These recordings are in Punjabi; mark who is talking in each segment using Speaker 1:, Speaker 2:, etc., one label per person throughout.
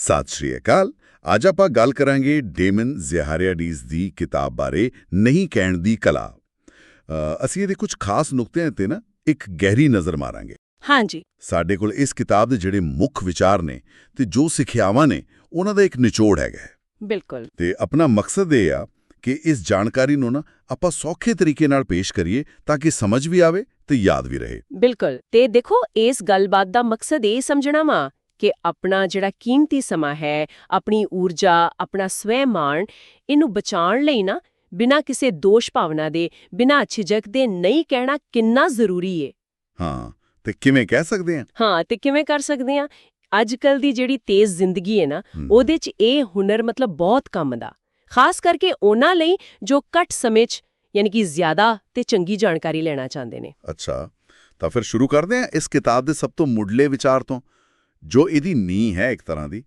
Speaker 1: ਸਤਿ ਸ਼੍ਰੀ ਅਕਾਲ। ਅੱਜ ਆਪਾਂ ਗੱਲ ਕਰਾਂਗੇ ਡੇਮਨ ਜ਼ਿਹਾਰਿਆਡੀਜ਼ ਦੀ ਕਿਤਾਬ ਬਾਰੇ ਨਹੀਂ ਕਹਿਣ ਦੀ ਕਲਾ। ਅਸੀਂ ਇਹਦੇ ਕੁਝ ਖਾਸ ਨੁਕਤਿਆਂ ਤੇ ਨਾ ਇੱਕ ਗਹਿਰੀ ਨਜ਼ਰ ਮਾਰਾਂਗੇ।
Speaker 2: ਹਾਂਜੀ।
Speaker 1: ਸਾਡੇ ਕੋਲ ਇਸ ਕਿਤਾਬ ਦੇ ਜਿਹੜੇ ਮੁੱਖ ਵਿਚਾਰ ਨੇ ਤੇ ਜੋ ਸਿੱਖਿਆਵਾਂ ਨੇ ਉਹਨਾਂ ਦਾ ਇੱਕ ਨਿਚੋੜ ਹੈਗਾ।
Speaker 2: ਬਿਲਕੁਲ।
Speaker 1: ਤੇ ਆਪਣਾ ਮਕਸਦ ਇਹ ਆ ਕਿ ਇਸ ਜਾਣਕਾਰੀ ਨੂੰ ਨਾ ਆਪਾਂ ਸੌਖੇ ਤਰੀਕੇ ਨਾਲ ਪੇਸ਼ ਕਰੀਏ ਤਾਂ ਕਿ ਸਮਝ ਵੀ ਆਵੇ ਤੇ ਯਾਦ ਵੀ ਰਹੇ।
Speaker 2: ਬਿਲਕੁਲ। ਤੇ ਦੇਖੋ ਇਸ ਗੱਲਬਾਤ ਦਾ ਮਕਸਦ ਇਹ ਸਮਝਣਾ ਵਾ ਕਿ ਆਪਣਾ ਜਿਹੜਾ ਕੀਮਤੀ ਸਮਾਂ ਹੈ ਆਪਣੀ ਊਰਜਾ ਆਪਣਾ ਸਵੈਮਾਨ ਇਹਨੂੰ ਬਚਾਉਣ ਲਈ ਨਾ ਬਿਨਾਂ ਕਿਸੇ ਦੋਸ਼ ਭਾਵਨਾ ਦੇ ਬਿਨਾਂ ਝਿਜਕ ਦੇ ਨਹੀਂ ਕਹਿਣਾ ਕਿੰਨਾ ਜ਼ਰੂਰੀ ਏ।
Speaker 1: ਹਾਂ ਤੇ ਕਿਵੇਂ ਕਹਿ ਸਕਦੇ ਹਾਂ
Speaker 2: ਹਾਂ ਤੇ ਕਿਵੇਂ ਕਰ ਸਕਦੇ ਆ? ਅੱਜ ਕੱਲ ਦੀ ਜਿਹੜੀ ਤੇਜ਼ ਜ਼ਿੰਦਗੀ ਹੈ ਨਾ ਉਹਦੇ 'ਚ ਇਹ ਹੁਨਰ ਮਤਲਬ ਬਹੁਤ ਕੰਮ ਦਾ। ਖਾਸ ਕਰਕੇ ਉਹਨਾਂ ਲਈ ਜੋ ਘੱਟ ਸਮੇਂ 'ਚ ਯਾਨੀ ਕਿ ਜ਼ਿਆਦਾ ਤੇ ਚੰਗੀ ਜਾਣਕਾਰੀ ਲੈਣਾ ਚਾਹੁੰਦੇ ਨੇ।
Speaker 1: ਅੱਛਾ ਤਾਂ ਫਿਰ ਸ਼ੁਰੂ ਕਰਦੇ ਹਾਂ ਇਸ ਕਿਤਾਬ ਦੇ ਸਭ ਤੋਂ ਮੁੱਢਲੇ ਵਿਚਾਰ ਤੋਂ? ਜੋ ਇਹਦੀ ਨੀਂਹ ਹੈ ਇੱਕ ਤਰ੍ਹਾਂ ਦੀ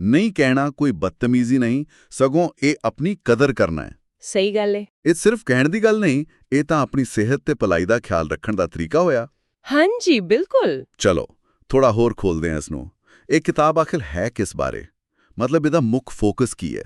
Speaker 1: ਨਹੀਂ ਕਹਿਣਾ ਕੋਈ ਬਦਤਮੀਜ਼ੀ ਨਹੀਂ ਸਗੋਂ ਇਹ ਆਪਣੀ ਕਦਰ ਕਰਨਾ ਹੈ।
Speaker 2: ਸਹੀ ਗੱਲ ਏ।
Speaker 1: ਇਹ ਸਿਰਫ ਕਹਿਣ ਦੀ ਗੱਲ ਨਹੀਂ ਇਹ ਤਾਂ ਆਪਣੀ ਸਿਹਤ ਤੇ ਭਲਾਈ ਦਾ ਖਿਆਲ ਰੱਖਣ ਦਾ ਤਰੀਕਾ ਹੋਇਆ।
Speaker 2: ਹਾਂਜੀ ਬਿਲਕੁਲ।
Speaker 1: ਚਲੋ ਥੋੜਾ ਹੋਰ ਖੋਲਦੇ ਹਾਂ ਇਸ ਨੂੰ ਇਹ ਕਿਤਾਬ ਆਖਿਰ ਹੈ ਕਿਸ ਬਾਰੇ? ਮਤਲਬ ਇਹਦਾ ਮੁੱਖ ਫੋਕਸ ਕੀ ਹੈ?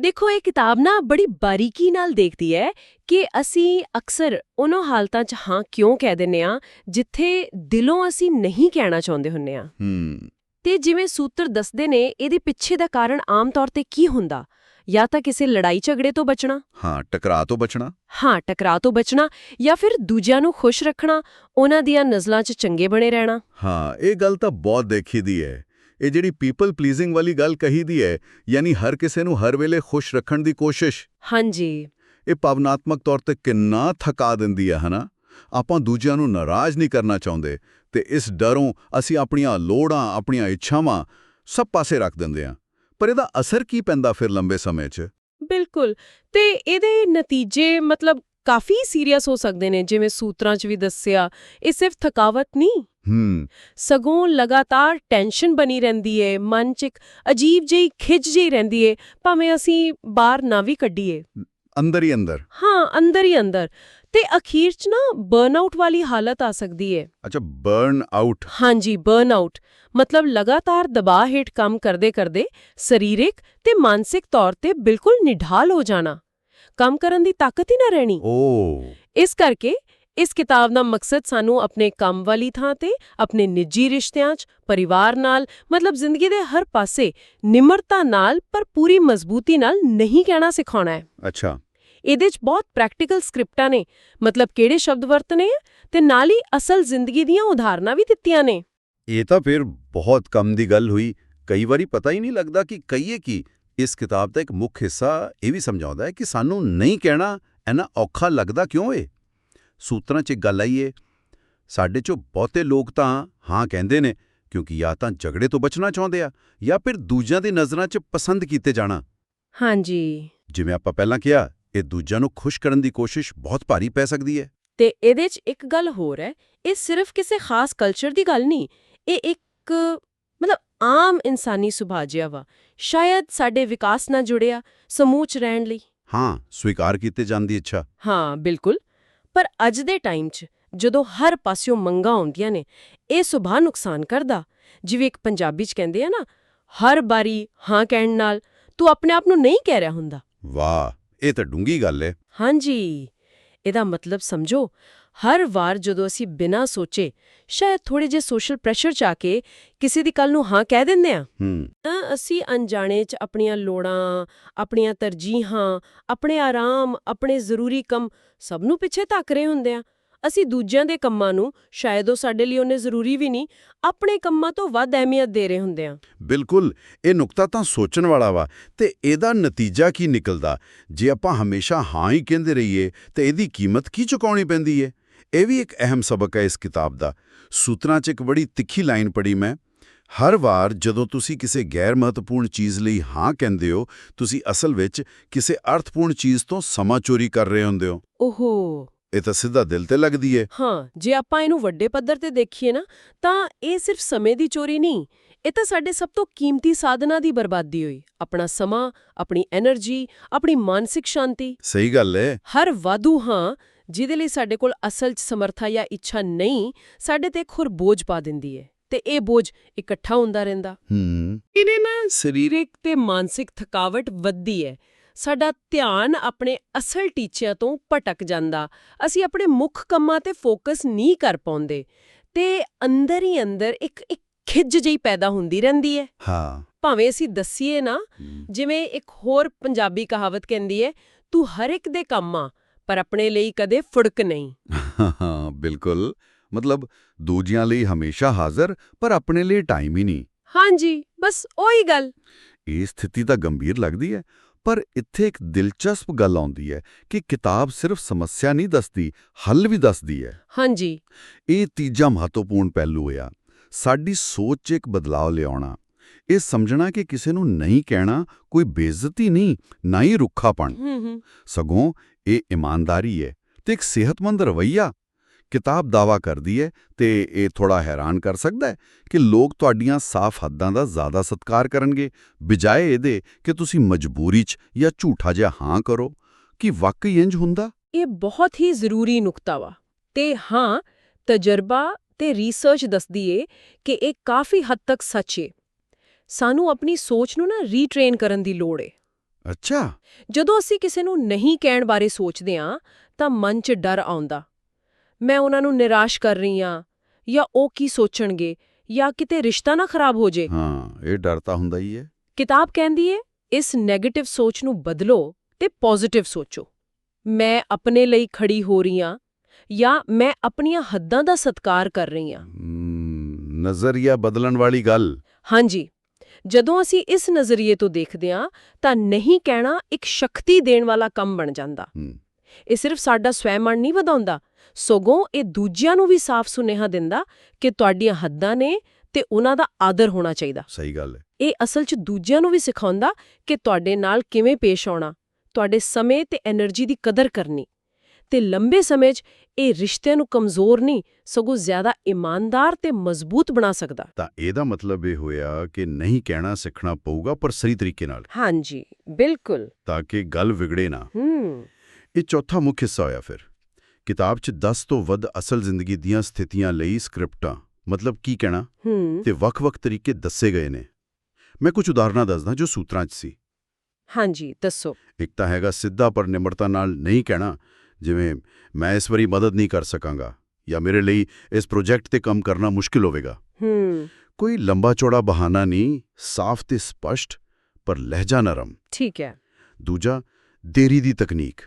Speaker 2: ਦੇਖੋ ਇਹ ਕਿਤਾਬ ਨਾ ਬੜੀ ਬਾਰੀਕੀ ਨਾਲ ਦੇਖਦੀ ਹੈ ਕਿ ਅਸੀਂ ਅਕਸਰ ਉਹਨਾਂ ਹਾਲਤਾਂ 'ਚ ਹਾਂ ਕਿਉਂ ਕਹਿ ਦਿੰਨੇ ਆ ਜਿੱਥੇ ਦਿਲੋਂ ਅਸੀਂ ਨਹੀਂ ਕਹਿਣਾ ਚਾਹੁੰਦੇ ਹੁੰਨੇ ਆ
Speaker 1: ਹੂੰ।
Speaker 2: ਤੇ ਜਿਵੇਂ ਸੂਤਰ ਦੱਸਦੇ ਨੇ ਇਹਦੇ ਪਿੱਛੇ ਦਾ ਕਾਰਨ ਆਮ ਤੌਰ ਤੇ ਕੀ ਹੁੰਦਾ? ਜਾਂ ਤਾਂ ਕਿਸੇ ਲੜਾਈ ਝਗੜੇ ਤੋਂ ਬਚਣਾ?
Speaker 1: ਹਾਂ ਟਕਰਾਅ ਤੋਂ ਬਚਣਾ।
Speaker 2: ਹਾਂ ਟਕਰਾਅ ਤੋਂ ਬਚਣਾ ਜਾਂ ਫਿਰ ਦੂਜਿਆਂ ਨੂੰ ਖੁਸ਼ ਰੱਖਣਾ ਉਹਨਾਂ ਦੀਆਂ ਨਜ਼ਲਾਂ 'ਚ ਚੰਗੇ ਬਣੇ ਰਹਿਣਾ।
Speaker 1: ਹਾਂ ਇਹ ਗੱਲ ਤਾਂ ਬਹੁਤ ਦੇਖੀ ਦੀ ਹੈ ਇਹ ਜਿਹੜੀ ਪੀਪਲ ਪਲੀਜ਼ਿੰਗ ਵਾਲੀ ਗੱਲ ਕਹੀ ਦੀ ਹੈ ਯਾਨੀ ਹਰ ਕਿਸੇ ਨੂੰ ਹਰ ਵੇਲੇ ਖੁਸ਼ ਰੱਖਣ ਦੀ ਕੋਸ਼ਿਸ਼।
Speaker 2: ਹਾਂਜੀ।
Speaker 1: ਇਹ ਭਾਵਨਾਤਮਕ ਤੌਰ ਤੇ ਕਿੰਨਾ ਥਕਾ ਦਿੰਦੀ ਹੈ ਹਨਾ? ਆਪਾਂ ਦੂਜਿਆਂ ਨੂੰ ਨਾਰਾਜ਼ ਨਹੀਂ ਕਰਨਾ ਚਾਹੁੰਦੇ। ਤੇ ਇਸ ਡਰੋਂ ਅਸੀਂ ਆਪਣੀਆਂ ਲੋੜਾਂ ਆਪਣੀਆਂ ਇੱਛਾਵਾਂ ਸਭ ਪਾਸੇ ਰੱਖ ਦਿੰਦੇ ਹਾਂ। ਪਰ ਇਹਦਾ ਅਸਰ ਕੀ ਪੈਂਦਾ ਫਿਰ ਲੰਬੇ ਸਮੇਂ 'ਚ?
Speaker 2: ਬਿਲਕੁਲ। ਤੇ ਇਹਦੇ ਨਤੀਜੇ ਮਤਲਬ ਕਾਫੀ ਸੀਰੀਅਸ ਹੋ ਸਕਦੇ ਨੇ ਜਿਵੇਂ ਸੂਤਰਾਂ 'ਚ ਵੀ ਦੱਸਿਆ ਇਹ ਸਿਰਫ ਥਕਾਵਟ ਨਹੀਂ।
Speaker 1: ਹੂੰ।
Speaker 2: ਸਗੋਂ ਲਗਾਤਾਰ ਟੈਨਸ਼ਨ ਬਣੀ ਰਹਿੰਦੀ ਏ ਮਨ 'ਚ ਇੱਕ ਅਜੀਬ ਜਿਹੀ ਖਿੱਚ ਜਿਹੀ ਰਹਿੰਦੀ ਏ ਭਾਵੇਂ ਅਸੀਂ ਬਾਹਰ ਨਾ ਵੀ ਕੱਢੀਏ।
Speaker 1: ਅੰਦਰ ਹੀ ਅੰਦਰ?
Speaker 2: ਹਾਂ ਅੰਦਰ ਹੀ ਅੰਦਰ। ਤੇ ਅਖੀਰ 'ਚ ਨਾ ਬਰਨਆਊਟ ਵਾਲੀ ਹਾਲਤ ਆ ਸਕਦੀ ਏ।
Speaker 1: ਅੱਛਾ ਬਰਨ ਆਊਟ
Speaker 2: ਹਾਂਜੀ ਬਰਨਆਊਟ ਮਤਲਬ ਲਗਾਤਾਰ ਦਬਾਅ ਹੇਠ ਕੰਮ ਕਰਦੇ ਕਰਦੇ ਸਰੀਰਕ ਤੇ ਮਾਨਸਿਕ ਤੌਰ ਤੇ ਬਿਲਕੁਲ ਨਿਢਾਲ ਹੋ ਜਾਣਾ। ਕੰਮ ਕਰਨ ਦੀ ਤਾਕਤ ਹੀ ਨਾ ਰਹਿਣੀ।
Speaker 1: ਓ।
Speaker 2: ਇਸ ਕਰਕੇ ਇਸ ਕਿਤਾਬ ਦਾ ਮਕਸਦ ਸਾਨੂੰ ਆਪਣੇ ਕੰਮ ਵਾਲੀ ਥਾਂ ਤੇ ਆਪਣੇ ਨਿੱਜੀ ਰਿਸ਼ਤਿਆਂ 'ਚ ਪਰਿਵਾਰ ਨਾਲ ਮਤਲਬ ਜ਼ਿੰਦਗੀ ਦੇ ਹਰ ਪਾਸੇ ਨਿਮਰਤਾ ਨਾਲ ਪਰ ਪੂਰੀ ਮਜ਼ਬੂਤੀ ਨਾਲ ਨਹੀਂ ਕਹਿਣਾ ਸਿਖਾਉਣਾ ਹੈ।
Speaker 1: ਅੱਛਾ।
Speaker 2: ਇਹਦੇ 'ਚ ਬਹੁਤ ਪ੍ਰੈਕਟੀਕਲ ਸਕ੍ਰਿਪਟਾਂ ਨੇ। ਮਤਲਬ ਕਿਹੜੇ ਸ਼ਬਦ ਵਰਤਨੇ ਆ ਤੇ ਨਾਲ ਹੀ ਅਸਲ ਜ਼ਿੰਦਗੀ ਦੀਆਂ ਉਦਾਹਰਨਾਂ ਵੀ ਦਿੱਤੀਆਂ ਨੇ।
Speaker 3: ਇਹ ਤਾਂ ਫਿਰ ਬਹੁਤ ਕੰਮ ਦੀ ਗੱਲ ਹੋਈ। ਕਈ ਵਾਰੀ ਪਤਾ ਹੀ ਨਹੀਂ ਲੱਗਦਾ ਕਿ ਕਹੀਏ ਕੀ। ਇਸ ਕਿਤਾਬ ਦਾ ਇੱਕ ਮੁੱਖ ਹਿੱਸਾ ਇਹ ਵੀ ਸਮਝਾਉਂਦਾ ਹੈ ਕਿ ਸਾਨੂੰ ਨਹੀਂ ਕਹਿਣਾ ਐਨਾ ਔਖਾ ਲੱਗਦਾ ਕਿਉਂ ਏ? ਸੂਤਰਾਂ 'ਚ ਇੱਕ ਗੱਲ ਆਈ ਏ। ਸਾਡੇ 'ਚੋਂ ਬਹੁਤੇ ਲੋਕ ਤਾਂ ਹਾਂ ਕਹਿੰਦੇ ਨੇ ਕਿਉਂਕਿ ਜਾਂ ਤਾਂ ਝਗੜੇ ਤੋਂ ਬਚਣਾ ਚਾਹੁੰਦੇ ਆ ਜਾਂ ਫਿਰ ਦੂਜਿਆਂ ਦੀ ਨਜ਼ਰਾਂ 'ਚ ਪਸੰਦ ਕੀਤੇ ਜਾਣਾ।
Speaker 2: ਹਾਂਜੀ।
Speaker 3: ਜਿਵੇਂ ਆਪਾਂ ਪਹਿਲਾਂ ਕਿਹਾ ਇਹ ਦੂਜਿਆਂ ਨੂੰ ਖੁਸ਼ ਕਰਨ ਦੀ ਕੋਸ਼ਿਸ਼ ਬਹੁਤ ਭਾਰੀ ਪੈ ਸਕਦੀ ਹੈ।
Speaker 2: ਤੇ ਇਹਦੇ 'ਚ ਇੱਕ ਗੱਲ ਹੋਰ ਹੈ ਇਹ ਸਿਰਫ ਕਿਸੇ ਖਾਸ ਕਲਚਰ ਦੀ ਗੱਲ ਨਹੀਂ ਇਹ ਇੱਕ ਮਤਲਬ ਆਮ ਇਨਸਾਨੀ ਸੁਭਾਅ ਜਿਹਾ ਵਾ। ਸ਼ਾਇਦ ਸਾਡੇ ਵਿਕਾਸ ਨਾਲ ਜੁੜਿਆ ਸਮੂਹ 'ਚ ਰਹਿਣ ਲਈ।
Speaker 3: ਹਾਂ ਸਵੀਕਾਰ ਕੀਤੇ ਜਾਣ ਦੀ ਇੱਛਾ।
Speaker 2: ਹਾਂ ਬਿਲਕੁਲ। ਪਰ ਅੱਜ ਦੇ ਟਾਈਮ 'ਚ ਜਦੋਂ ਹਰ ਪਾਸਿਓਂ ਮੰਗਾਂ ਆਉਂਦੀਆਂ ਨੇ ਇਹ ਸੁਭਾਅ ਨੁਕਸਾਨ ਕਰਦਾ। ਜਿਵੇਂ ਇੱਕ ਪੰਜਾਬੀ 'ਚ ਕਹਿੰਦੇ ਆ ਨਾ ਹਰ ਬਾਰੀ ਹਾਂ ਕਹਿਣ ਨਾਲ ਤੂੰ ਆਪਣੇ ਆਪ ਨੂੰ ਨਹੀਂ ਕਹਿ ਰਿਹਾ ਹੁੰਦਾ।
Speaker 3: ਵਾਹ! ਇਹ ਤਾਂ ਡੂੰਗੀ ਗੱਲ ਹੈ।
Speaker 2: ਹਾਂਜੀ। ਇਹਦਾ ਮਤਲਬ ਸਮਝੋ ਹਰ ਵਾਰ ਜਦੋਂ ਅਸੀਂ ਬਿਨਾਂ ਸੋਚੇ ਸ਼ਾਇਦ ਥੋੜੇ ਜਿਹੇ ਸੋਸ਼ਲ ਪ੍ਰੈਸ਼ਰ ਚ ਆ ਕੇ ਕਿਸੇ ਦੀ ਕੱਲ ਨੂੰ ਹਾਂ ਕਹਿ ਦਿੰਦੇ ਆ
Speaker 3: ਹੂੰ।
Speaker 2: ਤਾਂ ਅਸੀਂ ਅਣਜਾਣੇ ਚ ਆਪਣੀਆਂ ਲੋੜਾਂ ਆਪਣੀਆਂ ਤਰਜੀਹਾਂ ਆਪਣੇ ਆਰਾਮ ਆਪਣੇ ਜ਼ਰੂਰੀ ਕੰਮ ਸਭ ਨੂੰ ਪਿੱਛੇ ਧੱਕ ਰਹੇ ਹੁੰਦੇ ਆ ਅਸੀਂ ਦੂਜਿਆਂ ਦੇ ਕੰਮਾਂ ਨੂੰ ਸ਼ਾਇਦ ਉਹ ਸਾਡੇ ਲਈ ਉਹਨੇ ਜ਼ਰੂਰੀ ਵੀ ਨਹੀਂ ਆਪਣੇ ਕੰਮਾਂ ਤੋਂ ਵੱਧ ਅਹਿਮੀਅਤ ਦੇ ਰਹੇ ਹੁੰਦੇ ਆ
Speaker 3: ਬਿਲਕੁਲ ਇਹ ਨੁਕਤਾ ਤਾਂ ਸੋਚਣ ਵਾਲਾ ਵਾ ਤੇ ਇਹਦਾ ਨਤੀਜਾ ਕੀ ਨਿਕਲਦਾ? ਜੇ ਆਪਾਂ ਹਮੇਸ਼ਾ ਹਾਂ ਹੀ ਕਹਿੰਦੇ ਰਹੀਏ ਤੇ ਇਹਦੀ ਕੀਮਤ ਕੀ ਚੁਕਾਉਣੀ ਪੈਂਦੀ ਏ? ਇਹ ਵੀ ਇੱਕ ਅਹਿਮ ਸਬਕ ਹੈ ਇਸ ਕਿਤਾਬ ਦਾ। ਸੂਤਰਾਂ 'ਚ ਇੱਕ ਬੜੀ ਤਿੱਖੀ ਲਾਈਨ ਪੜ੍ਹੀ ਮੈਂ ਹਰ ਵਾਰ ਜਦੋਂ ਤੁਸੀਂ ਕਿਸੇ ਗੈਰ ਮਹੱਤਵਪੂਰਨ ਚੀਜ਼ ਲਈ ਹਾਂ ਕਹਿੰਦੇ ਹੋ ਤੁਸੀਂ ਅਸਲ ਵਿੱਚ ਕਿਸੇ ਅਰਥਪੂਰਨ ਚੀਜ਼ ਤੋਂ ਸਮਾਂ ਚੋਰੀ ਕਰ ਰਹੇ ਹੁੰਦੇ ਹੋ।
Speaker 2: ਓਹੋ।
Speaker 3: ਇਹ ਤਾਂ ਸਿੱਧਾ ਦਿਲ ਤੇ ਲੱਗਦੀ ਏ।
Speaker 2: ਹਾਂ ਜੇ ਆਪਾਂ ਇਹਨੂੰ ਵੱਡੇ ਪੱਧਰ ਤੇ ਦੇਖੀਏ ਨਾ ਤਾਂ ਇਹ ਸਿਰਫ ਸਮੇਂ ਦੀ ਚੋਰੀ ਨਹੀਂ ਇਹ ਤਾਂ ਸਾਡੇ ਸਭ ਤੋਂ ਕੀਮਤੀ ਸਾਧਨਾ ਦੀ ਬਰਬਾਦੀ ਹੋਈ। ਆਪਣਾ ਸਮਾਂ ਆਪਣੀ એનર્ਜੀ ਆਪਣੀ ਮਾਨਸਿਕ ਸ਼ਾਂਤੀ।
Speaker 3: ਸਹੀ ਗੱਲ ਹੈ
Speaker 2: ਹਰ ਵਾਧੂ ਹਾਂ ਜਿਹਦੇ ਲਈ ਸਾਡੇ ਕੋਲ ਅਸਲ 'ਚ ਸਮਰਥਾ ਜਾਂ ਇੱਛਾ ਨਹੀਂ ਸਾਡੇ ਤੇ ਖੁਰ ਬੋਝ ਪਾ ਦਿੰਦੀ ਹੈ ਤੇ ਇਹ ਬੋਝ ਇਕੱਠਾ ਹੁੰਦਾ ਰਹਿੰਦਾ।
Speaker 3: ਹੂੰ।
Speaker 2: ਇਹਨੇ ਨਾ ਸਰੀਰਕ ਤੇ ਮਾਨਸਿਕ ਥਕਾਵਟ ਵੱਧਦੀ ਹੈ ਸਾਡਾ ਧਿਆਨ ਆਪਣੇ ਅਸਲ ਟੀਚਿਆਂ ਤੋਂ ਭਟਕ ਜਾਂਦਾ। ਅਸੀਂ ਆਪਣੇ ਮੁੱਖ ਕੰਮਾਂ ਤੇ ਫੋਕਸ ਨਹੀਂ ਕਰ ਪਾਉਂਦੇ ਤੇ ਅੰਦਰ ਹੀ ਅੰਦਰ ਇੱਕ ਇੱਕ ਖਿੱਚ ਜਿਹੀ ਪੈਦਾ ਹੁੰਦੀ ਰਹਿੰਦੀ ਹੈ।
Speaker 3: ਹਾਂ।
Speaker 2: ਭਾਵੇਂ ਅਸੀਂ ਦੱਸੀਏ ਨਾ ਜਿਵੇਂ ਇੱਕ ਹੋਰ ਪੰਜਾਬੀ ਕਹਾਵਤ ਕਹਿੰਦੀ ਹੈ ਤੂੰ ਹਰ ਇੱਕ ਦੇ ਕੰਮ ਪਰ ਆਪਣੇ ਲਈ ਕਦੇ ਫੁੜਕ ਨਹੀਂ।
Speaker 3: ਹਾਂ ਬਿਲਕੁਲ। ਮਤਲਬ ਦੂਜਿਆਂ ਲਈ ਹਮੇਸ਼ਾ ਹਾਜ਼ਰ ਪਰ ਆਪਣੇ ਲਈ ਟਾਈਮ ਹੀ ਨਹੀਂ।
Speaker 2: ਹਾਂਜੀ ਬਸ ਉਹੀ ਗੱਲ।
Speaker 3: ਇਹ ਸਥਿਤੀ ਤਾਂ ਗੰਭੀਰ ਲੱਗਦੀ ਹੈ। ਪਰ ਇੱਥੇ ਇੱਕ ਦਿਲਚਸਪ ਗੱਲ ਆਉਂਦੀ ਹੈ ਕਿ ਕਿਤਾਬ ਸਿਰਫ ਸਮੱਸਿਆ ਨਹੀਂ ਦੱਸਦੀ ਹੱਲ ਵੀ ਦੱਸਦੀ ਹੈ।
Speaker 2: ਹਾਂਜੀ।
Speaker 3: ਇਹ ਤੀਜਾ ਮਹੱਤਵਪੂਰਨ ਪਹਿਲੂ ਆ ਸਾਡੀ ਸੋਚ 'ਚ ਇੱਕ ਬਦਲਾਅ ਲਿਆਉਣਾ। ਇਹ ਸਮਝਣਾ ਕਿ ਕਿਸੇ ਨੂੰ ਨਹੀਂ ਕਹਿਣਾ ਕੋਈ ਬੇਇੱਜ਼ਤੀ ਨਹੀਂ ਨਾ ਹੀ ਰੁੱਖਾਪਣ।
Speaker 2: ਹੂੰ ਹੂੰ।
Speaker 3: ਸਗੋਂ ਇਹ ਇਮਾਨਦਾਰੀ ਹੈ ਤੇ ਇੱਕ ਸਿਹਤਮੰਦ ਰਵੱਈਆ ਕਿਤਾਬ ਦਾਵਾ ਕਰਦੀ ਹੈ ਤੇ ਇਹ ਥੋੜਾ ਹੈਰਾਨ ਕਰ ਸਕਦਾ ਹੈ ਕਿ ਲੋਕ ਤੁਹਾਡੀਆਂ ਸਾਫ਼ ਹੱਦਾਂ ਦਾ ਜ਼ਿਆਦਾ ਸਤਿਕਾਰ ਕਰਨਗੇ ਬਜਾਏ ਇਹਦੇ ਕਿ ਤੁਸੀਂ ਮਜਬੂਰੀ 'ਚ ਜਾਂ ਝੂਠਾ ਜਿਹਾ ਹਾਂ ਕਰੋ। ਕਿ ਵਾਕਈ ਇੰਜ ਹੁੰਦਾ?
Speaker 2: ਇਹ ਬਹੁਤ ਹੀ ਜ਼ਰੂਰੀ ਨੁਕਤਾ ਵਾ ਤੇ ਹਾਂ ਤਜਰਬਾ ਤੇ ਰਿਸਰਚ ਦੱਸਦੀ ਏ ਕਿ ਇਹ ਕਾਫੀ ਹੱਦ ਤੱਕ ਸੱਚ ਏ। ਸਾਨੂੰ ਆਪਣੀ ਸੋਚ ਨੂੰ ਨਾ ਰੀਟ੍ਰੇਨ ਕਰਨ ਦੀ ਲੋੜ ਏ।
Speaker 3: ਅੱਛਾ।
Speaker 2: ਜਦੋਂ ਅਸੀਂ ਕਿਸੇ ਨੂੰ ਨਹੀਂ ਕਹਿਣ ਬਾਰੇ ਸੋਚਦੇ ਹਾਂ ਤਾਂ ਮਨ 'ਚ ਡਰ ਆਉਂਦਾ। ਮੈਂ ਉਹਨਾਂ ਨੂੰ ਨਿਰਾਸ਼ ਕਰ ਰਹੀ ਹਾਂ। ਜਾਂ ਉਹ ਕੀ ਸੋਚਣਗੇ? ਜਾਂ ਕਿਤੇ ਰਿਸ਼ਤਾ ਨਾ ਖਰਾਬ ਹੋ ਜੇ?
Speaker 3: ਹਾਂ ਇਹ ਡਰ ਤਾਂ ਹੁੰਦਾ ਹੀ ਹੈ।
Speaker 2: ਕਿਤਾਬ ਕਹਿੰਦੀ ਏ ਇਸ 네ਗੇਟਿਵ ਸੋਚ ਨੂੰ ਬਦਲੋ ਤੇ ਪੋਜ਼ਿਟਿਵ ਸੋਚੋ। ਮੈਂ ਆਪਣੇ ਲਈ ਖੜੀ ਹੋ ਰਹੀ ਹਾਂ ਜਾਂ ਮੈਂ ਆਪਣੀਆਂ ਹੱਦਾਂ ਦਾ ਸਤਿਕਾਰ ਕਰ ਰਹੀ ਹਾਂ।
Speaker 3: ਨਜ਼ਰੀਆ ਬਦਲਣ ਵਾਲੀ ਗੱਲ।
Speaker 2: ਹਾਂਜੀ। ਜਦੋਂ ਅਸੀਂ ਇਸ ਨਜ਼ਰੀਏ ਤੋਂ ਦੇਖਦੇ ਹਾਂ ਤਾਂ ਨਹੀਂ ਕਹਿਣਾ ਇੱਕ ਸ਼ਕਤੀ ਦੇਣ ਵਾਲਾ ਕੰਮ ਬਣ ਜਾਂਦਾ। ਇਹ ਸਿਰਫ ਸਾਡਾ ਸਵੈਮਾਨ ਨਹੀਂ ਵਧਾਉਂਦਾ। ਸਗੋਂ ਇਹ ਦੂਜਿਆਂ ਨੂੰ ਵੀ ਸਾਫ਼ ਸੁਨੇਹਾ ਦਿੰਦਾ ਕਿ ਤੁਹਾਡੀਆਂ ਹੱਦਾਂ ਨੇ ਤੇ ਉਹਨਾਂ ਦਾ ਆਦਰ ਹੋਣਾ ਚਾਹੀਦਾ।
Speaker 3: ਸਹੀ ਗੱਲ ਹੈ।
Speaker 2: ਇਹ ਅਸਲ 'ਚ ਦੂਜਿਆਂ ਨੂੰ ਵੀ ਸਿਖਾਉਂਦਾ ਕਿ ਤੁਹਾਡੇ ਨਾਲ ਕਿਵੇਂ ਪੇਸ਼ ਆਉਣਾ ਤੁਹਾਡੇ ਸਮੇਂ ਤੇ એનર્ਜੀ ਦੀ ਕਦਰ ਕਰਨੀ। ਤੇ ਲੰਬੇ ਸਮੇਂ 'ਚ ਇਹ ਰਿਸ਼ਤਿਆਂ ਨੂੰ ਕਮਜ਼ੋਰ ਨਹੀਂ ਸਗੋਂ ਜ਼ਿਆਦਾ ਇਮਾਨਦਾਰ ਤੇ ਮਜ਼ਬੂਤ ਬਣਾ ਸਕਦਾ।
Speaker 3: ਤਾਂ ਇਹਦਾ ਮਤਲਬ ਇਹ ਹੋਇਆ ਕਿ ਨਹੀਂ ਕਹਿਣਾ ਸਿੱਖਣਾ ਪਊਗਾ ਪਰ ਸਹੀ ਤਰੀਕੇ ਨਾਲ।
Speaker 2: ਹਾਂਜੀ ਬਿਲਕੁਲ।
Speaker 3: ਤਾਂ ਕਿ ਗੱਲ ਵਿਗੜੇ ਨਾ।
Speaker 2: ਹੂੰ।
Speaker 3: ਇਹ ਚੌਥਾ ਮੁੱਖ ਹਿੱਸਾ ਹੋਇਆ ਫਿਰ। ਕਿਤਾਬ 'ਚ 10 ਤੋਂ ਵੱਧ ਅਸਲ ਜ਼ਿੰਦਗੀ ਦੀਆਂ ਸਥਿਤੀਆਂ ਲਈ ਸਕ੍ਰਿਪਟਾਂ ਮਤਲਬ ਕੀ ਕਹਿਣਾ? ਤੇ ਵੱਖ-ਵੱਖ ਤਰੀਕੇ ਦੱਸੇ ਗਏ ਨੇ। ਮੈਂ ਕੁਝ ਉਦਾਹਰਨਾਂ ਦੱਸਦਾ ਜੋ ਸੂਤਰਾਂ 'ਚ ਸੀ।
Speaker 2: ਹਾਂਜੀ ਦੱਸੋ।
Speaker 3: ਇੱਕ ਤਾਂ ਹੈਗਾ ਸਿੱਧਾ ਪਰ ਨਿਮਰਤਾ ਨਾਲ ਨਹੀਂ ਕਹਿਣਾ ਜਿਵੇਂ ਮੈਂ ਇਸ ਵਾਰੀ ਮਦਦ ਨਹੀਂ ਕਰ ਸਕਾਂਗਾ ਜਾਂ ਮੇਰੇ ਲਈ ਇਸ ਪ੍ਰੋਜੈਕਟ ਤੇ ਕੰਮ ਕਰਨਾ ਮੁਸ਼ਕਿਲ ਹੋਵੇਗਾ।
Speaker 2: ਹੂੰ।
Speaker 3: ਕੋਈ ਲੰਬਾ ਚੌੜਾ ਬਹਾਨਾ ਨਹੀਂ ਸਾਫ਼ ਤੇ ਸਪਸ਼ਟ ਪਰ ਲਹਿਜਾ ਨਰਮ।
Speaker 2: ਠੀਕ ਹੈ।
Speaker 3: ਦੂਜਾ ਦੇਰੀ ਦੀ ਤਕਨੀਕ।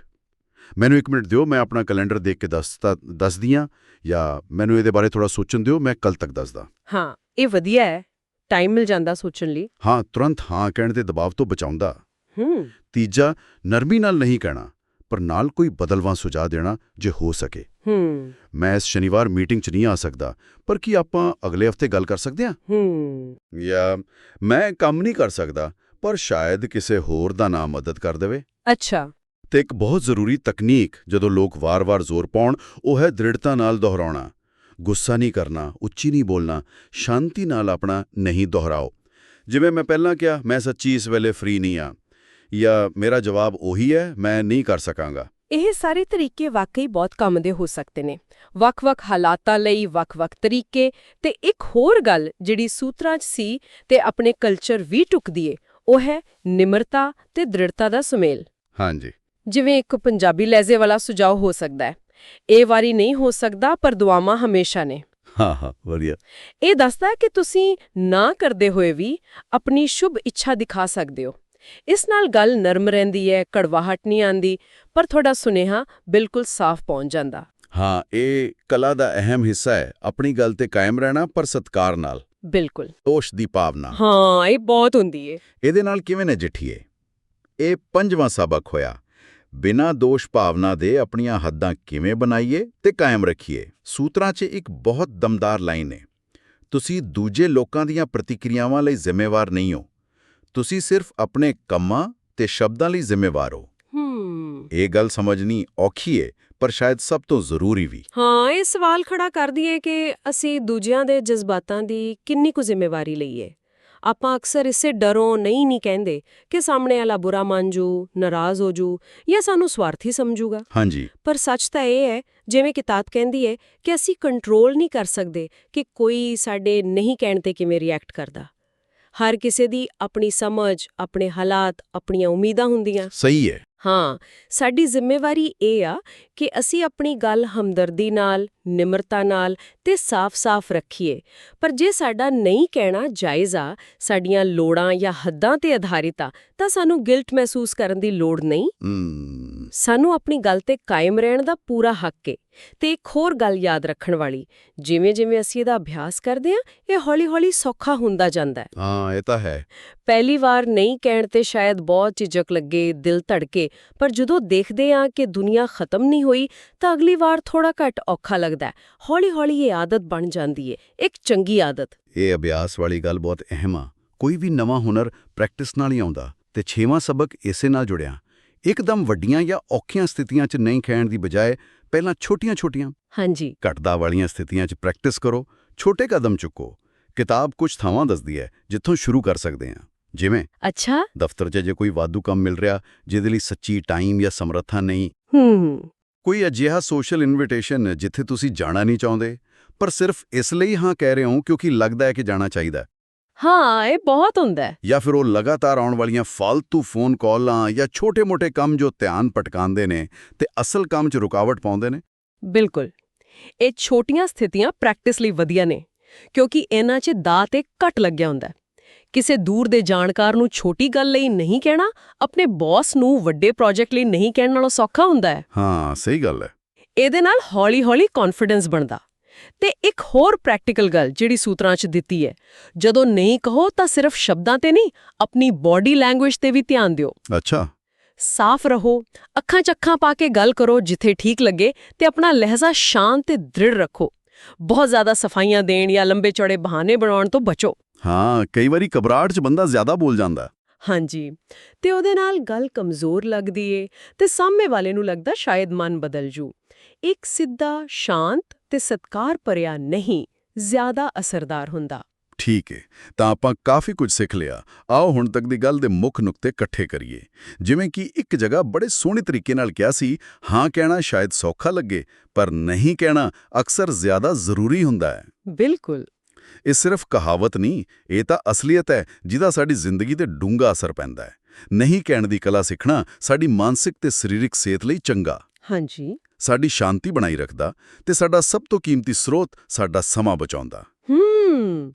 Speaker 3: ਮੈਨੂੰ ਇੱਕ ਮਿੰਟ ਦਿਓ ਮੈਂ ਆਪਣਾ ਕੈਲੰਡਰ ਦੇਖ ਕੇ ਦੱਸਦਾ ਦੱਸਦੀਆਂ ਜਾਂ ਮੈਨੂੰ ਇਹਦੇ ਬਾਰੇ ਥੋੜਾ ਸੋਚਣ ਦਿਓ ਮੈਂ ਕੱਲ ਤੱਕ ਦੱਸਦਾ।
Speaker 2: ਹਾਂ ਇਹ ਵਧੀਆ ਹੈ ਟਾਈਮ ਮਿਲ ਜਾਂਦਾ ਸੋਚਣ ਲਈ।
Speaker 3: ਹਾਂ ਤੁਰੰਤ ਹਾਂ ਕਹਿਣ ਦੇ ਦਬਾਅ ਤੋਂ ਬਚਾਉਂਦਾ।
Speaker 2: ਹੂੰ।
Speaker 3: ਤੀਜਾ ਨਰਮੀ ਨਾਲ ਨਹੀਂ ਕਹਿਣਾ ਪਰ ਨਾਲ ਕੋਈ ਬਦਲਵਾਂ ਸੁਝਾਅ ਦੇਣਾ ਜੇ ਹੋ ਸਕੇ।
Speaker 2: ਹੂੰ।
Speaker 3: ਮੈਂ ਇਸ ਸ਼ਨੀਵਾਰ ਮੀਟਿੰਗ 'ਚ ਨਹੀਂ ਆ ਸਕਦਾ ਪਰ ਕੀ ਆਪਾਂ ਅਗਲੇ ਹਫ਼ਤੇ ਗੱਲ ਕਰ ਸਕਦੇ ਹਾਂ?
Speaker 2: ਹੂੰ।
Speaker 3: ਜਾਂ ਮੈਂ ਕੰਮ ਨਹੀਂ ਕਰ ਸਕਦਾ ਪਰ ਸ਼ਾਇਦ ਕਿਸੇ ਹੋਰ ਦਾ ਨਾਮ ਮਦਦ ਕਰ ਦੇਵੇ।
Speaker 2: ਅੱਛਾ।
Speaker 3: ਤੇ ਇੱਕ ਬਹੁਤ ਜ਼ਰੂਰੀ ਤਕਨੀਕ ਜਦੋਂ ਲੋਕ ਵਾਰ-ਵਾਰ ਜ਼ੋਰ ਪਾਉਣ ਉਹ ਹੈ ਦ੍ਰਿੜਤਾ ਨਾਲ ਦੁਹਰਾਉਣਾ। ਗੁੱਸਾ ਨਹੀਂ ਕਰਨਾ ਉੱਚੀ ਨਹੀਂ ਬੋਲਣਾ ਸ਼ਾਂਤੀ ਨਾਲ ਆਪਣਾ ਨਹੀਂ ਦੁਹਰਾਓ। ਜਿਵੇਂ ਮੈਂ ਪਹਿਲਾਂ ਕਿਹਾ ਮੈਂ ਸੱਚੀ ਇਸ ਵੇਲੇ ਫ੍ਰੀ ਨਹੀਂ ਆ ਜਾਂ ਮੇਰਾ ਜਵਾਬ ਉਹੀ ਹੈ ਮੈਂ ਨਹੀਂ ਕਰ ਸਕਾਂਗਾ।
Speaker 2: ਇਹ ਸਾਰੇ ਤਰੀਕੇ ਵਾਕਈ ਬਹੁਤ ਕੰਮ ਦੇ ਹੋ ਸਕਦੇ ਨੇ। ਵੱਖ-ਵੱਖ ਹਾਲਾਤਾਂ ਲਈ ਵੱਖ-ਵੱਖ ਤਰੀਕੇ ਤੇ ਇੱਕ ਹੋਰ ਗੱਲ ਜਿਹੜੀ ਸੂਤਰਾਂ 'ਚ ਸੀ ਤੇ ਆਪਣੇ ਕਲਚਰ ਵੀ ਟੁਕਦੀ ਏ ਉਹ ਹੈ ਨਿਮਰਤਾ ਤੇ ਦ੍ਰਿੜਤਾ ਦਾ ਸੁਮੇਲ।
Speaker 3: ਹਾਂਜੀ।
Speaker 2: ਜਿਵੇਂ ਇੱਕ ਪੰਜਾਬੀ ਲਹਿਜ਼ੇ ਵਾਲਾ ਸੁਝਾਅ ਹੋ ਸਕਦਾ ਹੈ। ਇਹ ਵਾਰੀ ਨਹੀਂ ਹੋ ਸਕਦਾ ਪਰ ਦੁਆਵਾਂ ਹਮੇਸ਼ਾ ਨੇ।
Speaker 3: ਹਾਂ ਹਾਂ ਵਧੀਆ।
Speaker 2: ਇਹ ਦੱਸਦਾ ਹੈ ਕਿ ਤੁਸੀਂ ਨਾ ਕਰਦੇ ਹੋਏ ਵੀ ਆਪਣੀ ਸ਼ੁਭ ਇੱਛਾ ਦਿਖਾ ਸਕਦੇ ਹੋ। ਇਸ ਨਾਲ ਗੱਲ ਨਰਮ ਰਹਿੰਦੀ ਹੈ ਕੜਵਾਹਟ ਨਹੀਂ ਆਂਦੀ ਪਰ ਤੁਹਾਡਾ ਸੁਨੇਹਾ ਬਿਲਕੁਲ ਸਾਫ਼ ਪਹੁੰਚ ਜਾਂਦਾ।
Speaker 3: ਹਾਂ ਇਹ ਕਲਾ ਦਾ ਅਹਿਮ ਹਿੱਸਾ ਹੈ। ਆਪਣੀ ਗੱਲ ਤੇ ਕਾਇਮ ਰਹਿਣਾ ਪਰ ਸਤਕਾਰ ਨਾਲ।
Speaker 2: ਬਿਲਕੁਲ।
Speaker 3: ਦੋਸ਼ ਦੀ ਭਾਵਨਾ।
Speaker 2: ਹਾਂ ਇਹ ਬਹੁਤ ਹੁੰਦੀ ਏ।
Speaker 3: ਇਹਦੇ ਨਾਲ ਕਿਵੇਂ ਨਜਿੱਠੀਏ? ਇਹ ਪੰਜਵਾਂ ਸਬਕ ਹੋਇਆ। ਬਿਨਾਂ ਦੋਸ਼ ਭਾਵਨਾ ਦੇ ਆਪਣੀਆਂ ਹੱਦਾਂ ਕਿਵੇਂ ਬਣਾਈਏ ਤੇ ਕਾਇਮ ਰੱਖੀਏ? ਸੂਤਰਾਂ 'ਚ ਇੱਕ ਬਹੁਤ ਦਮਦਾਰ ਲਾਈਨ ਹੈ। ਤੁਸੀਂ ਦੂਜੇ ਲੋਕਾਂ ਦੀਆਂ ਪ੍ਰਤੀਕਿਰਿਆਵਾਂ ਲਈ ਜ਼ਿੰਮੇਵਾਰ ਨਹੀਂ ਹੋ। ਤੁਸੀਂ ਸਿਰਫ ਆਪਣੇ ਕੰਮਾਂ ਤੇ ਸ਼ਬਦਾਂ ਲਈ ਜ਼ਿੰਮੇਵਾਰ ਹੋ।
Speaker 2: ਹੂੰ।
Speaker 3: ਇਹ ਗੱਲ ਸਮਝਣੀ ਔਖੀ ਹੈ ਪਰ ਸ਼ਾਇਦ ਸਭ ਤੋਂ ਜ਼ਰੂਰੀ ਵੀ।
Speaker 2: ਹਾਂ ਇਹ ਸਵਾਲ ਖੜਾ ਕਰਦੀ ਏ ਕਿ ਅਸੀਂ ਦੂਜਿਆਂ ਦੇ ਜਜ਼ਬਾਤਾਂ ਦੀ ਕਿੰਨੀ ਕੁ ਜ਼ਿੰਮੇਵਾਰੀ ਲਈਏ? ਆਪਾਂ ਅਕਸਰ ਇਸੇ ਡਰੋਂ ਨਹੀਂ ਨਹੀਂ ਕਹਿੰਦੇ ਕਿ ਸਾਹਮਣੇ ਵਾਲਾ ਬੁਰਾ ਮੰਨ ਜੂ ਨਾਰਾਜ਼ ਹੋ ਜੂ ਜਾਂ ਸਾਨੂੰ ਸਵਾਰਥੀ ਸਮਝੂਗਾ।
Speaker 3: ਹਾਂਜੀ।
Speaker 2: ਪਰ ਸੱਚ ਤਾਂ ਇਹ ਹੈ ਜਿਵੇਂ ਕਿਤਾਬ ਕਹਿੰਦੀ ਹੈ ਕਿ ਅਸੀਂ ਕੰਟਰੋਲ ਨਹੀਂ ਕਰ ਸਕਦੇ ਕਿ ਕੋਈ ਸਾਡੇ ਨਹੀਂ ਕਹਿਣ ਤੇ ਕਿਵੇਂ ਰਿਐਕਟ ਕਰਦਾ। ਹਰ ਕਿਸੇ ਦੀ ਆਪਣੀ ਸਮਝ ਆਪਣੇ ਹਾਲਾਤ ਆਪਣੀਆਂ ਉਮੀਦਾਂ ਹੁੰਦੀਆਂ।
Speaker 3: ਸਹੀ ਹੈ।
Speaker 2: ਹਾਂ ਸਾਡੀ ਜ਼ਿੰਮੇਵਾਰੀ ਇਹ ਆ ਕਿ ਅਸੀਂ ਆਪਣੀ ਗੱਲ ਹਮਦਰਦੀ ਨਾਲ ਨਿਮਰਤਾ ਨਾਲ ਤੇ ਸਾਫ਼-ਸਾਫ਼ ਰੱਖੀਏ। ਪਰ ਜੇ ਸਾਡਾ ਨਹੀਂ ਕਹਿਣਾ ਜਾਇਜ਼ ਆ ਸਾਡੀਆਂ ਲੋੜਾਂ ਜਾਂ ਹੱਦਾਂ ਤੇ ਆਧਾਰਿਤ ਆ ਤਾਂ ਸਾਨੂੰ ਗਿਲਟ ਮਹਿਸੂਸ ਕਰਨ ਦੀ ਲੋੜ ਨਹੀਂ। ਸਾਨੂੰ ਆਪਣੀ ਗੱਲ ਤੇ ਕਾਇਮ ਰਹਿਣ ਦਾ ਪੂਰਾ ਹੱਕ ਏ ਤੇ ਇੱਕ ਹੋਰ ਗੱਲ ਯਾਦ ਰੱਖਣ ਵਾਲੀ ਜਿਵੇਂ ਜਿਵੇਂ ਅਸੀਂ ਇਹਦਾ ਅਭਿਆਸ ਕਰਦੇ ਹਾਂ ਇਹ ਹੌਲੀ-ਹੌਲੀ ਸੌਖਾ ਹੁੰਦਾ ਜਾਂਦਾ ਹੈ।
Speaker 3: ਹਾਂ ਇਹ ਤਾਂ ਹੈ।
Speaker 2: ਪਹਿਲੀ ਵਾਰ ਨਹੀਂ ਕਹਿਣ ਤੇ ਸ਼ਾਇਦ ਬਹੁਤ ਝਿਜਕ ਲੱਗੇ ਦਿਲ ਧੜਕੇ ਪਰ ਜਦੋਂ ਦੇਖਦੇ ਆ ਕਿ ਦੁਨੀਆ ਖਤਮ ਨਹੀਂ ਹੋਈ ਤਾਂ ਅਗਲੀ ਵਾਰ ਥੋੜਾ ਘੱਟ ਔਖਾ ਲੱਗਦਾ ਹੌਲੀ-ਹੌਲੀ ਇਹ ਆਦਤ ਬਣ ਜਾਂਦੀ ਏ। ਇੱਕ ਚੰਗੀ ਆਦਤ।
Speaker 3: ਇਹ ਅਭਿਆਸ ਵਾਲੀ ਗੱਲ ਬਹੁਤ ਅਹਿਮ ਆ। ਕੋਈ ਵੀ ਨਵਾਂ ਹੁਨਰ ਪ੍ਰੈਕਟਿਸ ਨਾਲ ਹੀ ਆਉਂਦਾ ਤੇ ਛੇਵਾਂ ਸਬਕ ਇਸੇ ਨਾਲ ਜੁੜਿਆ। ਇੱਕਦਮ ਵੱਡੀਆਂ ਜਾਂ ਔਖੀਆਂ ਸਥਿਤੀਆਂ 'ਚ ਨਹੀਂ ਖੈਣ ਦੀ ਬਜਾਏ ਪਹਿਲਾਂ ਛੋਟੀਆਂ-ਛੋਟੀਆਂ
Speaker 2: ਹਾਂਜੀ।
Speaker 3: ਘਟਦਾ ਵਾਲੀਆਂ ਸਥਿਤੀਆਂ 'ਚ ਪ੍ਰੈਕਟਿਸ ਕਰੋ ਛੋਟੇ ਕਦਮ ਚੁੱਕੋ। ਕਿਤਾਬ ਕੁਝ ਥਾਵਾਂ ਦੱਸਦੀ ਹੈ ਜਿੱਥੋਂ ਸ਼ੁਰੂ ਕਰ ਸਕਦੇ ਹਾਂ। ਜਿਵੇਂ
Speaker 2: ਅੱਛਾ।
Speaker 3: ਦਫ਼ਤਰ 'ਚ ਜੇ ਕੋਈ ਵਾਧੂ ਕੰਮ ਮਿਲ ਰਿਹਾ ਜਿਹਦੇ ਲਈ ਸੱਚੀ ਟਾਈਮ ਜਾਂ ਸਮਰੱਥਾ ਨਹੀਂ।
Speaker 2: ਹੂੰ।
Speaker 3: ਕੋਈ ਅਜਿਹਾ ਸੋਸ਼ਲ ਇਨਵੀਟੇਸ਼ਨ ਜਿੱਥੇ ਤੁਸੀਂ ਜਾਣਾ ਨਹੀਂ ਚਾਹੁੰਦੇ ਪਰ ਸਿਰਫ ਇਸ ਲਈ ਹਾਂ ਕਹਿ ਰਹੇ ਹੋ ਕਿਉਂਕਿ ਲੱਗਦਾ ਹੈ ਕਿ ਜਾਣਾ ਚਾਹੀਦਾ
Speaker 2: ਹੈ। ਇਹ ਬਹੁਤ ਹੁੰਦਾ ਹੈ
Speaker 3: ਜਾਂ ਫਿਰ ਉਹ ਲਗਾਤਾਰ ਆਉਣ ਵਾਲੀਆਂ ਫालतू ਫੋਨ ਕਾਲਾਂ ਜਾਂ ਛੋਟੇ-ਮੋਟੇ ਕੰਮ ਜੋ ਧਿਆਨ ਭਟਕਾਉਂਦੇ ਨੇ ਤੇ ਅਸਲ ਕੰਮ 'ਚ ਰੁਕਾਵਟ ਪਾਉਂਦੇ ਨੇ
Speaker 2: ਬਿਲਕੁਲ ਇਹ ਛੋਟੀਆਂ ਸਥਿਤੀਆਂ ਪ੍ਰੈਕਟਿਸ ਲਈ ਵਧੀਆ ਨੇ ਕਿਉਂਕਿ ਇਹਨਾਂ 'ਚ ਦਾਅ ਤੇ ਘੱਟ ਲੱਗਿਆ ਹੁੰਦਾ ਹੈ। ਕਿਸੇ ਦੂਰ ਦੇ ਜਾਣਕਾਰ ਨੂੰ ਛੋਟੀ ਗੱਲ ਲਈ ਨਹੀਂ ਕਹਿਣਾ ਆਪਣੇ ਬੌਸ ਨੂੰ ਵੱਡੇ ਪ੍ਰੋਜੈਕਟ ਲਈ ਨਹੀਂ ਕਹਿਣ ਨਾਲੋਂ ਸੌਖਾ ਹੁੰਦਾ ਹੈ।
Speaker 3: ਹਾਂ ਸਹੀ ਗੱਲ ਹੈ।
Speaker 2: ਇਹਦੇ ਨਾਲ ਹੌਲੀ-ਹੌਲੀ ਕੌਨਫੀਡੈਂਸ ਬਣਦਾ। ਤੇ ਇੱਕ ਹੋਰ ਪ੍ਰੈਕਟੀਕਲ ਗੱਲ ਜਿਹੜੀ ਸੂਤਰਾਂ 'ਚ ਦਿੱਤੀ ਹੈ ਜਦੋਂ ਨਹੀਂ ਕਹੋ ਤਾਂ ਸਿਰਫ ਸ਼ਬਦਾਂ ਤੇ ਨਹੀਂ ਆਪਣੀ ਬਾਡੀ ਲੈਂਗੁਏਜ ਤੇ ਵੀ ਧਿਆਨ ਦਿਓ।
Speaker 3: ਅੱਛਾ।
Speaker 2: ਸਾਫ਼ ਰਹੋ ਅੱਖਾਂ 'ਚ ਅੱਖਾਂ ਪਾ ਕੇ ਗੱਲ ਕਰੋ ਜਿੱਥੇ ਠੀਕ ਲੱਗੇ ਤੇ ਆਪਣਾ ਲਹਿਜ਼ਾ ਸ਼ਾਂਤ ਤੇ ਦ੍ਰਿੜ ਰੱਖੋ। ਬਹੁਤ ਜ਼ਿਆਦਾ ਸਫਾਈਆਂ ਦੇਣ ਜਾਂ ਲੰਬੇ ਚੌੜੇ ਬਹਾਨੇ ਬਣਾਉਣ ਤੋਂ ਬਚੋ।
Speaker 3: ਹਾਂ ਕਈ ਵਾਰੀ ਘਬਰਾਹਟ 'ਚ ਬੰਦਾ ਜ਼ਿਆਦਾ ਬੋਲ ਜਾਂਦਾ।
Speaker 2: ਹਾਂਜੀ ਤੇ ਉਹਦੇ ਨਾਲ ਗੱਲ ਕਮਜ਼ੋਰ ਲੱਗਦੀ ਏ ਤੇ ਸਾਹਮਣੇ ਵਾਲੇ ਨੂੰ ਲੱਗਦਾ ਸ਼ਾਇਦ ਮਨ ਬਦਲ ਜੂ। ਇੱਕ ਸਿੱਧਾ ਸ਼ਾਂਤ ਤੇ ਸਤਕਾਰ ਭਰਿਆ ਨਹੀਂ ਜ਼ਿਆਦਾ ਅਸਰਦਾਰ ਹੁੰਦਾ।
Speaker 3: ਠੀਕ ਹੈ ਤਾਂ ਆਪਾਂ ਕਾਫੀ ਕੁਝ ਸਿੱਖ ਲਿਆ। ਆਓ ਹੁਣ ਤੱਕ ਦੀ ਗੱਲ ਦੇ ਮੁੱਖ ਨੁਕਤੇ ਇਕੱਠੇ ਕਰੀਏ। ਜਿਵੇਂ ਕਿ ਇੱਕ ਜਗ੍ਹਾ ਬੜੇ ਸੋਹਣੇ ਤਰੀਕੇ ਨਾਲ ਕਿਹਾ ਸੀ ਹਾਂ ਕਹਿਣਾ ਸ਼ਾਇਦ ਸੌਖਾ ਲੱਗੇ ਪਰ ਨਹੀਂ ਕਹਿਣਾ ਅਕਸਰ ਜ਼ਿਆਦਾ ਜ਼ਰੂਰੀ ਹੁੰਦਾ ਹੈ।
Speaker 2: ਬਿਲਕੁਲ।
Speaker 3: ਇਹ ਸਿਰਫ ਕਹਾਵਤ ਨਹੀਂ ਇਹ ਤਾਂ ਅਸਲੀਅਤ ਹੈ ਜਿਹਦਾ ਸਾਡੀ ਜ਼ਿੰਦਗੀ ਤੇ ਡੂੰਘਾ ਅਸਰ ਪੈਂਦਾ ਹੈ। ਨਹੀਂ ਕਹਿਣ ਦੀ ਕਲਾ ਸਿੱਖਣਾ ਸਾਡੀ ਮਾਨਸਿਕ ਤੇ ਸਰੀਰਕ ਸਿਹਤ ਲਈ ਚੰਗਾ।
Speaker 2: ਹਾਂਜੀ।
Speaker 3: ਸਾਡੀ ਸ਼ਾਂਤੀ ਬਣਾਈ ਰੱਖਦਾ ਤੇ ਸਾਡਾ ਸਭ ਤੋਂ ਕੀਮਤੀ ਸਰੋਤ ਸਾਡਾ ਸਮਾਂ ਬਚਾਉਂਦਾ।
Speaker 2: ਹੂੰ।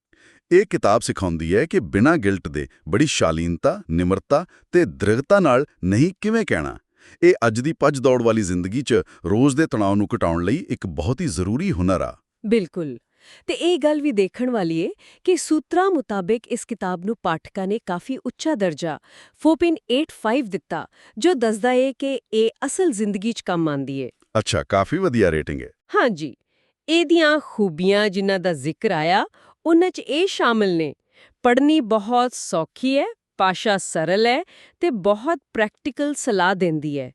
Speaker 3: ਇਹ ਕਿਤਾਬ ਸਿਖਾਉਂਦੀ ਹੈ ਕਿ ਬਿਨਾਂ ਗਿਲਟ ਦੇ ਬੜੀ ਸ਼ਾਲੀਨਤਾ ਨਿਮਰਤਾ ਤੇ ਦ੍ਰਿੜਤਾ ਨਾਲ ਨਹੀਂ ਕਿਵੇਂ ਕਹਿਣਾ। ਇਹ ਅੱਜ ਦੀ ਭੱਜ ਦੌੜ ਵਾਲੀ ਜ਼ਿੰਦਗੀ 'ਚ ਰੋਜ਼ ਦੇ ਤਣਾਅ ਨੂੰ ਘਟਾਉਣ ਲਈ ਇੱਕ ਬਹੁਤ ਹੀ ਜ਼ਰੂਰੀ ਹੁਨਰ ਆ।
Speaker 2: ਬਿਲਕੁਲ। ਤੇ ਇਹ ਗੱਲ ਵੀ ਦੇਖਣ ਵਾਲੀ ਏ ਕਿ ਸੂਤਰਾਂ ਮੁਤਾਬਿਕ ਇਸ ਕਿਤਾਬ ਨੂੰ ਪਾਠਕਾਂ ਨੇ ਕਾਫੀ ਉੱਚਾ ਦਰਜਾ 4.85 ਦਿੱਤਾ ਜੋ ਦੱਸਦਾ ਏ ਕਿ ਇਹ ਅਸਲ ਜ਼ਿੰਦਗੀ 'ਚ ਕੰਮ ਆਂਦੀ ਏ।
Speaker 3: ਅੱਛਾ ਕਾਫੀ ਵਧੀਆ ਰੇਟਿੰਗ ਹੈ
Speaker 2: ਹਾਂਜੀ ਇਹਦੀਆਂ ਖੂਬੀਆਂ ਜਿਨ੍ਹਾਂ ਦਾ ਜ਼ਿਕਰ ਆਇਆ ਉਹਨਾਂ 'ਚ ਇਹ ਸ਼ਾਮਲ ਨੇ ਪੜ੍ਹਨੀ ਬਹੁਤ ਸੌਖੀ ਹੈ ਪਾਸ਼ਾ ਸਰਲ ਹੈ ਤੇ ਬਹੁਤ ਪ੍ਰੈਕਟੀਕਲ ਸਲਾਹ ਦਿੰਦੀ ਹੈ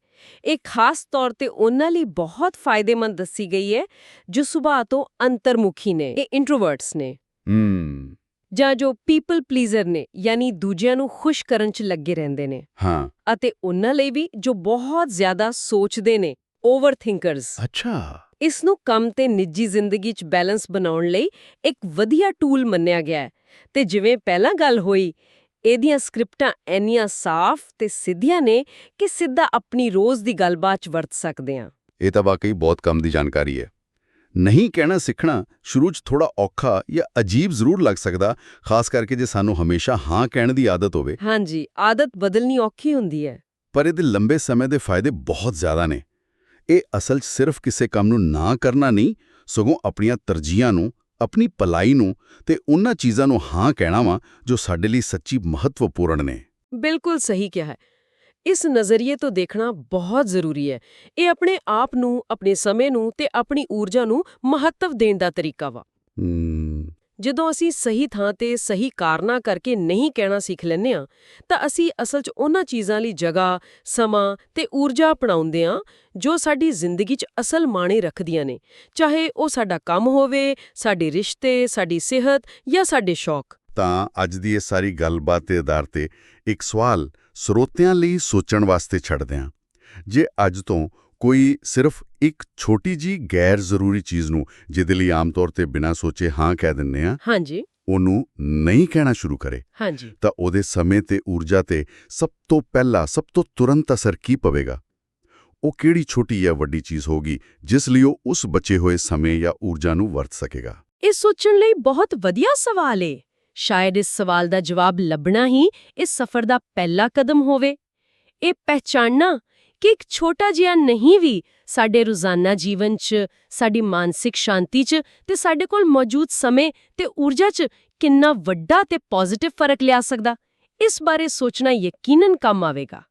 Speaker 2: ਇਹ ਖਾਸ ਤੌਰ ਤੇ ਉਹਨਾਂ ਲਈ ਬਹੁਤ ਫਾਇਦੇਮੰਦ ਦੱਸੀ ਗਈ ਹੈ ਜੋ ਸੁਭਾਅ ਤੋਂ ਅੰਤਰਮੁਖੀ ਨੇ ਇਹ ਇੰਟਰੋਵਰਟਸ ਨੇ।
Speaker 3: ਹੂੰ।
Speaker 2: ਜਾਂ ਜੋ ਪੀਪਲ ਪਲੀਜ਼ਰ ਨੇ ਯਾਨੀ ਦੂਜਿਆਂ ਨੂੰ ਖੁਸ਼ ਕਰਨ 'ਚ ਲੱਗੇ ਰਹਿੰਦੇ ਨੇ।
Speaker 3: ਹਾਂ।
Speaker 2: ਅਤੇ ਉਹਨਾਂ ਲਈ ਵੀ ਜੋ ਬਹੁਤ ਜ਼ਿਆਦਾ ਸੋਚਦੇ ਨੇ ਓਵਰਥਿੰਕਰਸ
Speaker 3: ਅੱਛਾ।
Speaker 2: ਇਸ ਨੂੰ ਕੰਮ ਤੇ ਨਿੱਜੀ ਜ਼ਿੰਦਗੀ 'ਚ ਬੈਲੈਂਸ ਬਣਾਉਣ ਲਈ ਇੱਕ ਵਧੀਆ ਟੂਲ ਮੰਨਿਆ ਗਿਆ ਹੈ। ਤੇ ਜਿਵੇਂ ਪਹਿਲਾਂ ਗੱਲ ਹੋਈ ਇਹਦੀਆਂ ਸਕ੍ਰਿਪਟਾਂ ਇੰਨੀਆਂ ਸਾਫ਼ ਤੇ ਸਿੱਧੀਆਂ ਨੇ ਕਿ ਸਿੱਧਾ ਆਪਣੀ ਰੋਜ਼ ਦੀ ਗੱਲਬਾਤ 'ਚ ਵਰਤ ਸਕਦੇ ਹਾਂ।
Speaker 3: ਇਹ ਤਾਂ ਵਾਕਈ ਬਹੁਤ ਕੰਮ ਦੀ ਜਾਣਕਾਰੀ ਹੈ। ਨਹੀਂ ਕਹਿਣਾ ਸਿੱਖਣਾ ਸ਼ੁਰੂ 'ਚ ਥੋੜਾ ਔਖਾ ਜਾਂ ਅਜੀਬ ਜ਼ਰੂਰ ਲੱਗ ਸਕਦਾ ਖਾਸ ਕਰਕੇ ਜੇ ਸਾਨੂੰ ਹਮੇਸ਼ਾ ਹਾਂ ਕਹਿਣ ਦੀ ਆਦਤ ਹੋਵੇ।
Speaker 2: ਹਾਂਜੀ ਆਦਤ ਬਦਲਣੀ ਔਖੀ ਹੁੰਦੀ ਹੈ।
Speaker 3: ਪਰ ਇਹਦੇ ਲੰਬੇ ਸਮੇਂ ਦੇ ਫਾਇਦੇ ਬਹੁਤ ਜ਼ਿਆਦਾ ਨੇ। ਇਹ ਅਸਲ 'ਚ ਸਿਰਫ ਕਿਸੇ ਕੰਮ ਨੂੰ ਨਾ ਕਰਨਾ ਨਹੀਂ ਸਗੋਂ ਆਪਣੀਆਂ ਤਰਜੀਹਾਂ ਨੂੰ ਆਪਣੀ ਭਲਾਈ ਨੂੰ ਤੇ ਉਹਨਾਂ ਚੀਜ਼ਾਂ ਨੂੰ ਹਾਂ ਕਹਿਣਾ ਵਾ ਜੋ ਸਾਡੇ ਲਈ ਸੱਚੀ ਮਹੱਤਵਪੂਰਨ ਨੇ।
Speaker 2: ਬਿਲਕੁਲ ਸਹੀ ਕਿਹਾ ਹੈ। ਇਸ ਨਜ਼ਰੀਏ ਤੋਂ ਦੇਖਣਾ ਬਹੁਤ ਜ਼ਰੂਰੀ ਹੈ। ਇਹ ਆਪਣੇ ਆਪ ਨੂੰ ਆਪਣੇ ਸਮੇਂ ਨੂੰ ਤੇ ਆਪਣੀ ਊਰਜਾ ਨੂੰ ਮਹੱਤਵ ਦੇਣ ਦਾ ਤਰੀਕਾ ਵਾ।
Speaker 3: ਹਮ,
Speaker 2: ਜਦੋਂ ਅਸੀਂ ਸਹੀ ਥਾਂ ਤੇ ਸਹੀ ਕਾਰਨਾ ਕਰਕੇ ਨਹੀਂ ਕਹਿਣਾ ਸਿੱਖ ਲੈਂਦੇ ਆ ਤਾਂ ਅਸੀਂ ਅਸਲ 'ਚ ਉਹਨਾਂ ਚੀਜ਼ਾਂ ਲਈ ਜਗ੍ਹਾ, ਸਮਾਂ ਤੇ ਊਰਜਾ ਅਪਣਾਉਂਦੇ ਆ ਜੋ ਸਾਡੀ ਜ਼ਿੰਦਗੀ 'ਚ ਅਸਲ ਮਾਣੇ ਰੱਖਦੀਆਂ ਨੇ, ਚਾਹੇ ਉਹ ਸਾਡਾ ਕੰਮ ਹੋਵੇ, ਸਾਡੇ ਰਿਸ਼ਤੇ, ਸਾਡੀ ਸਿਹਤ ਜਾਂ ਸਾਡੇ ਸ਼ੌਕ।
Speaker 3: ਤਾਂ ਅੱਜ ਦੀ ਇਹ ਸਾਰੀ ਗੱਲਬਾਤ ਦੇ ਆਧਾਰ ਤੇ ਇੱਕ ਸਵਾਲ ਸਰੋਤਿਆਂ ਲਈ ਸੋਚਣ ਵਾਸਤੇ ਛੱਡਦੇ ਹਾਂ। ਜੇ ਅੱਜ ਤੋਂ ਕੋਈ ਸਿਰਫ ਇੱਕ ਛੋਟੀ ਜੀ ਗੈਰ ਜ਼ਰੂਰੀ ਚੀਜ਼ ਨੂੰ ਜਿਹਦੇ ਲਈ ਆਮ ਤੌਰ ਤੇ ਬਿਨਾਂ ਸੋਚੇ ਹਾਂ ਕਹਿ ਦਿੰਨੇ ਆ
Speaker 2: ਹਾਂਜੀ।
Speaker 3: ਉਹਨੂੰ ਨਹੀਂ ਕਹਿਣਾ ਸ਼ੁਰੂ ਕਰੇ।
Speaker 2: ਹਾਂਜੀ।
Speaker 3: ਤਾਂ ਉਹਦੇ ਸਮੇਂ ਤੇ ਊਰਜਾ ਤੇ ਸਭ ਤੋਂ ਪਹਿਲਾ ਸਭ ਤੋਂ ਤੁਰੰਤ ਅਸਰ ਕੀ ਪਵੇਗਾ? ਉਹ ਕਿਹੜੀ ਛੋਟੀ ਜਾਂ ਵੱਡੀ ਚੀਜ਼ ਹੋਗੀ ਜਿਸ ਲਈ ਉਹ ਉਸ ਬਚੇ ਹੋਏ ਸਮੇਂ ਜਾਂ ਊਰਜਾ ਨੂੰ ਵਰਤ ਸਕੇਗਾ?
Speaker 2: ਇਹ ਸੋਚਣ ਲਈ ਬਹੁਤ ਵਧੀਆ ਸਵਾਲ ਏ। ਸ਼ਾਇਦ ਇਸ ਸਵਾਲ ਦਾ ਜਵਾਬ ਲੱਭਣਾ ਹੀ ਇਸ ਸਫ਼ਰ ਦਾ ਪਹਿਲਾ ਕਦਮ ਹੋਵੇ। ਇਹ ਪਹਿਚਾਨਣਾ ਕਿ ਇੱਕ ਛੋਟਾ ਜਿਹਾ ਨਹੀਂ ਵੀ ਸਾਡੇ ਰੋਜ਼ਾਨਾ ਜੀਵਨ 'ਚ, ਸਾਡੀ ਮਾਨਸਿਕ ਸ਼ਾਂਤੀ 'ਚ ਤੇ ਸਾਡੇ ਕੋਲ ਮੌਜੂਦ ਸਮੇਂ ਤੇ ਊਰਜਾ 'ਚ ਕਿੰਨਾ ਵੱਡਾ ਤੇ ਪੋਜ਼ਿਟਿਵ ਫ਼ਰਕ ਲਿਆ ਸਕਦਾ, ਇਸ ਬਾਰੇ ਸੋਚਣਾ ਯਕੀਨਨ ਕੰਮ ਆਵੇਗਾ।